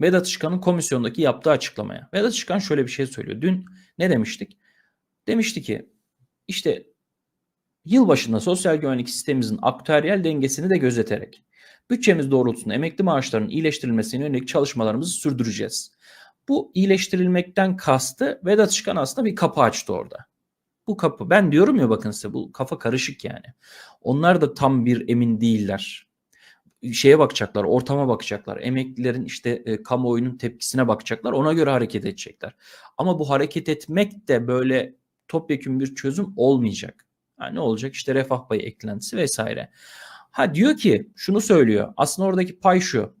Vedat Işıkhan'ın komisyondaki yaptığı açıklamaya. Vedat Işıkhan şöyle bir şey söylüyor. Dün ne demiştik? Demişti ki işte yılbaşında sosyal güvenlik sistemimizin aktüeryel dengesini de gözeterek bütçemiz doğrultusunda emekli maaşlarının iyileştirilmesine yönelik çalışmalarımızı sürdüreceğiz. Bu iyileştirilmekten kastı Vedat Işıkhan aslında bir kapı açtı orada. Bu kapı ben diyorum ya bakın size bu kafa karışık yani. Onlar da tam bir emin değiller şeye bakacaklar, ortama bakacaklar. Emeklilerin işte e, kamuoyunun tepkisine bakacaklar. Ona göre hareket edecekler. Ama bu hareket etmek de böyle topyekun bir çözüm olmayacak. Yani ne olacak? İşte refah payı eklentisi vesaire. Ha diyor ki şunu söylüyor. Aslında oradaki pay şu.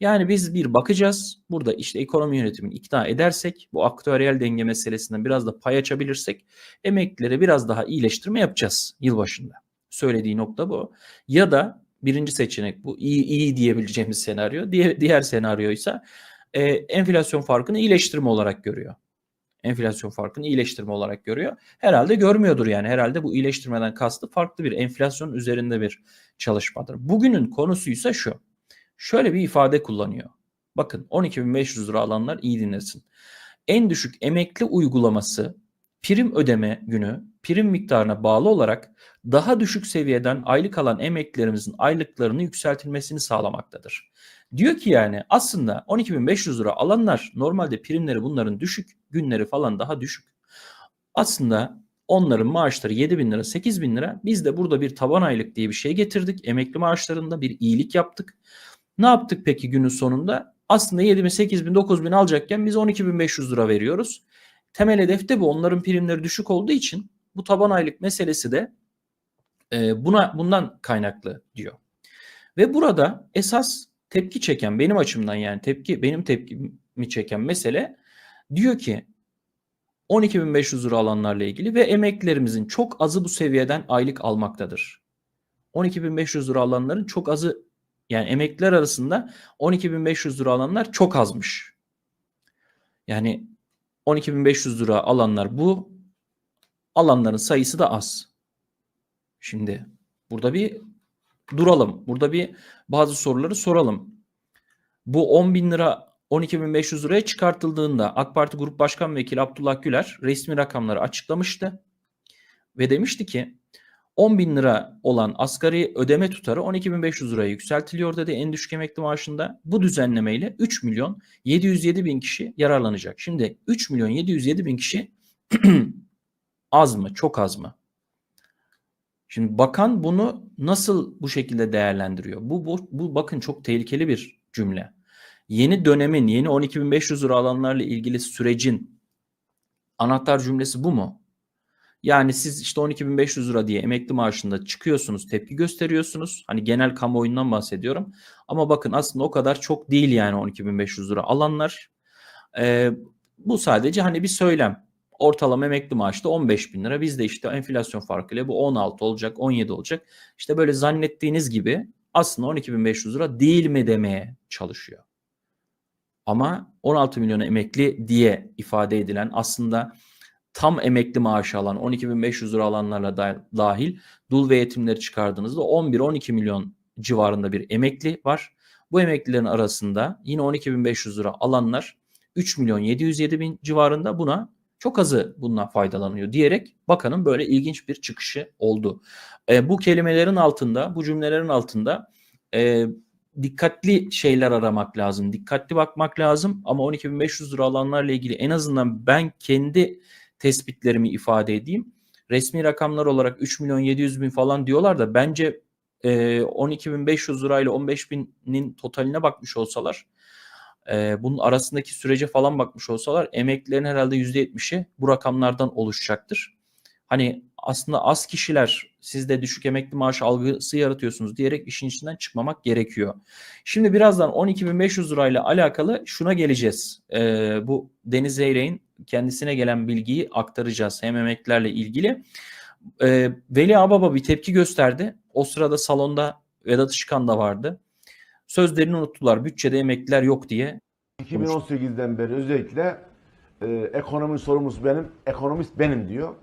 Yani biz bir bakacağız. Burada işte ekonomi yönetimini ikna edersek bu aktüeryel denge meselesinden biraz da pay açabilirsek emeklilere biraz daha iyileştirme yapacağız yılbaşında. Söylediği nokta bu. Ya da birinci seçenek bu iyi iyi diyebileceğimiz senaryo. Diğer, diğer senaryo ise e, enflasyon farkını iyileştirme olarak görüyor. Enflasyon farkını iyileştirme olarak görüyor. Herhalde görmüyordur yani. Herhalde bu iyileştirmeden kastı farklı bir enflasyon üzerinde bir çalışmadır. Bugünün konusuysa şu. Şöyle bir ifade kullanıyor. Bakın 12.500 lira alanlar iyi dinlesin. En düşük emekli uygulaması prim ödeme günü prim miktarına bağlı olarak daha düşük seviyeden aylık alan emeklilerimizin aylıklarını yükseltilmesini sağlamaktadır. Diyor ki yani aslında 12.500 lira alanlar normalde primleri bunların düşük, günleri falan daha düşük. Aslında onların maaşları 7 bin lira 8 bin lira biz de burada bir taban aylık diye bir şey getirdik. Emekli maaşlarında bir iyilik yaptık. Ne yaptık peki günün sonunda? Aslında 7 bin 8 bin 9 bin alacakken biz 12.500 lira veriyoruz. Temel hedef de bu. Onların primleri düşük olduğu için bu taban aylık meselesi de e, buna bundan kaynaklı diyor. Ve burada esas tepki çeken benim açımdan yani tepki benim tepkimi çeken mesele diyor ki 12.500 lira alanlarla ilgili ve emeklilerimizin çok azı bu seviyeden aylık almaktadır. 12.500 lira alanların çok azı yani emekliler arasında 12.500 lira alanlar çok azmış. Yani 12.500 lira alanlar bu alanların sayısı da az. Şimdi burada bir duralım. Burada bir bazı soruları soralım. Bu 10 bin lira 12.500 liraya çıkartıldığında AK Parti Grup Başkan Vekili Abdullah Güler resmi rakamları açıklamıştı. Ve demişti ki 10 bin lira olan asgari ödeme tutarı 12.500 liraya yükseltiliyor dedi en düşük emekli maaşında. Bu düzenlemeyle 3 milyon 707 bin kişi yararlanacak. Şimdi 3 milyon 707 bin kişi az mı çok az mı? Şimdi bakan bunu nasıl bu şekilde değerlendiriyor? Bu, bu, bu bakın çok tehlikeli bir cümle. Yeni dönemin, yeni 12.500 lira alanlarla ilgili sürecin anahtar cümlesi bu mu? Yani siz işte 12.500 lira diye emekli maaşında çıkıyorsunuz, tepki gösteriyorsunuz. Hani genel kamuoyundan bahsediyorum. Ama bakın aslında o kadar çok değil yani 12.500 lira alanlar. Ee, bu sadece hani bir söylem ortalama emekli maaşı da 15 bin lira. Bizde işte enflasyon farkıyla bu 16 olacak, 17 olacak. İşte böyle zannettiğiniz gibi aslında 12.500 lira değil mi demeye çalışıyor. Ama 16 milyon emekli diye ifade edilen aslında tam emekli maaşı alan 12.500 lira alanlarla dahil dul ve yetimleri çıkardığınızda 11-12 milyon civarında bir emekli var. Bu emeklilerin arasında yine 12.500 lira alanlar 3 milyon 707 bin civarında buna çok azı bundan faydalanıyor diyerek bakanın böyle ilginç bir çıkışı oldu. E, bu kelimelerin altında, bu cümlelerin altında e, dikkatli şeyler aramak lazım. Dikkatli bakmak lazım ama 12.500 lira alanlarla ilgili en azından ben kendi tespitlerimi ifade edeyim. Resmi rakamlar olarak 3 milyon 700 bin falan diyorlar da bence e, 12.500 lirayla 15 binin totaline bakmış olsalar e, bunun arasındaki sürece falan bakmış olsalar emeklilerin herhalde %70'i bu rakamlardan oluşacaktır. Hani aslında az kişiler siz de düşük emekli maaş algısı yaratıyorsunuz diyerek işin içinden çıkmamak gerekiyor. Şimdi birazdan 12.500 lirayla alakalı şuna geleceğiz. Ee, bu Deniz Zeyrek'in kendisine gelen bilgiyi aktaracağız hem emeklilerle ilgili. Ee, Veli Ababa bir tepki gösterdi. O sırada salonda Vedat Işıkan da vardı sözlerini unuttular. Bütçede emekliler yok diye. 2018'den beri özellikle e, ekonominin sorumlusu benim, ekonomist benim diyor.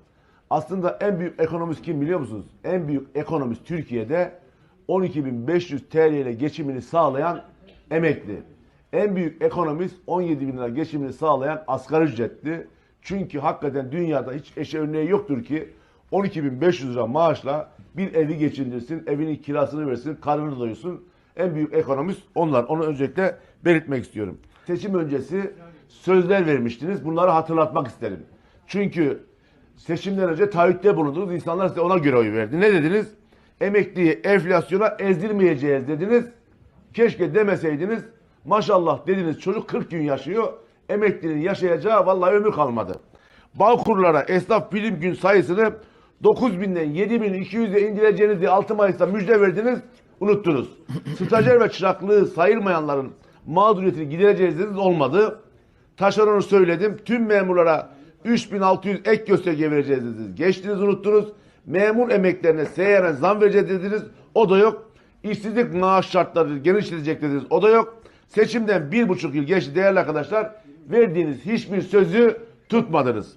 Aslında en büyük ekonomist kim biliyor musunuz? En büyük ekonomist Türkiye'de 12.500 TL ile geçimini sağlayan emekli. En büyük ekonomist 17 bin lira geçimini sağlayan asgari ücretli. Çünkü hakikaten dünyada hiç eşe örneği yoktur ki 12.500 lira maaşla bir evi geçindirsin, evinin kirasını versin, karnını doyursun. En büyük ekonomist onlar. Onu öncelikle belirtmek istiyorum. Seçim öncesi sözler vermiştiniz. Bunları hatırlatmak isterim. Çünkü seçimden önce taahhütte bulundunuz. İnsanlar size ona göre oy verdi. Ne dediniz? Emekliyi enflasyona ezdirmeyeceğiz dediniz. Keşke demeseydiniz. Maşallah dediniz çocuk 40 gün yaşıyor. Emeklinin yaşayacağı vallahi ömür kalmadı. Bağkurlara esnaf bilim gün sayısını 9000'den 7200'e indireceğinizi 6 Mayıs'ta müjde verdiniz. Unuttunuz. Stajyer ve çıraklığı sayılmayanların mağduriyetini gidereceğiz dediniz olmadı. Taşeronu söyledim. Tüm memurlara 3600 ek gösterge vereceğiz dediniz. Geçtiniz unuttunuz. Memur emeklerine seyren zam vereceğiz dediniz. O da yok. İşsizlik maaş şartları genişletecek dediniz. O da yok. Seçimden bir buçuk yıl geçti değerli arkadaşlar. Verdiğiniz hiçbir sözü tutmadınız.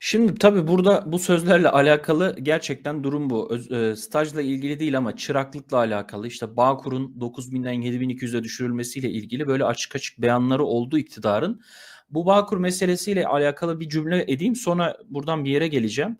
Şimdi tabii burada bu sözlerle alakalı gerçekten durum bu. Öz- e, stajla ilgili değil ama çıraklıkla alakalı. İşte Bağkur'un 9000'den 7200'e düşürülmesiyle ilgili böyle açık açık beyanları oldu iktidarın. Bu Bağkur meselesiyle alakalı bir cümle edeyim sonra buradan bir yere geleceğim.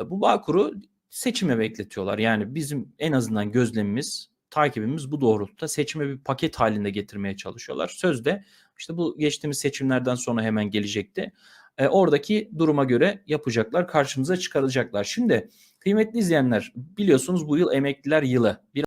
E, Bu Bağkur'u seçime bekletiyorlar. Yani bizim en azından gözlemimiz, takibimiz bu doğrultuda seçime bir paket halinde getirmeye çalışıyorlar. Sözde işte bu geçtiğimiz seçimlerden sonra hemen gelecekti. E, oradaki duruma göre yapacaklar, karşımıza çıkaracaklar. Şimdi kıymetli izleyenler biliyorsunuz bu yıl emekliler yılı. Bir